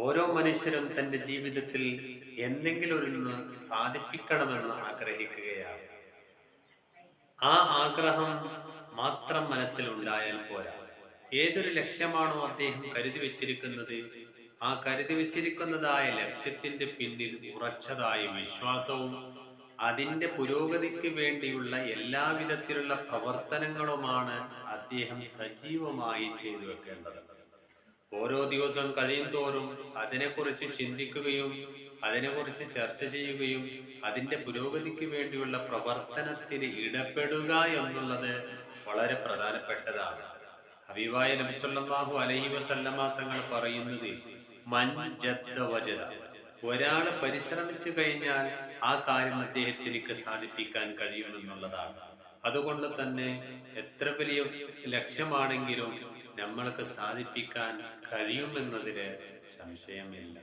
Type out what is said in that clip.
ഓരോ മനുഷ്യരും തന്റെ ജീവിതത്തിൽ എന്തെങ്കിലും ഒന്ന് സാധിപ്പിക്കണമെന്ന് ആഗ്രഹിക്കുകയാണ്. ആ ആഗ്രഹം മാത്രം മനസ്സിലുണ്ടായാൽ പോരാ. ഏതൊരു ലക്ഷ്യമാണോ അദ്ദേഹം കരുതി വെച്ചിരിക്കുന്നത്? ആ കരുതി വെച്ചിരിക്കുന്നതായ ലക്ഷ്യത്തിന്റെ പിന്നിൽ ഉറച്ചതായ വിശ്വാസവും അതിന്റെ പുരോഗതിക്ക് വേണ്ടിയുള്ള എല്ലാവിധത്തിലുള്ള പ്രവർത്തനങ്ങളുമാണ് അദ്ദേഹം സജീവമായി ചെയ്തു വെക്കേണ്ടത്. ഓരോ ദിവസവും കഴിയും തോറും അതിനെക്കുറിച്ച് ചിന്തിക്കുകയും അതിനെക്കുറിച്ച് ചർച്ച ചെയ്യുകയും അതിന്റെ പുരോഗതിക്ക് വേണ്ടിയുള്ള പ്രവർത്തനത്തിന് ഇടപെടുക എന്നുള്ളത് വളരെ പ്രധാനപ്പെട്ടതാണ്. ഹബീബായ നബിസ്വല്ലാഹു അലൈഹി വസല്ലമ തങ്ങൾ പറയുന്നത് വജദ. ഒരാൾ പരിശ്രമിച്ചു കഴിഞ്ഞാൽ ആ കാര്യം അദ്ദേഹത്തിലേക്ക് സാധിപ്പിക്കാൻ കഴിയുമെന്നുള്ളതാണ്. അതുകൊണ്ട് തന്നെ എത്ര വലിയ ലക്ഷ്യമാണെങ്കിലും നമ്മൾക്ക് സാധിപ്പിക്കാൻ കഴിയുമെന്നതിന് സംശയമില്ല.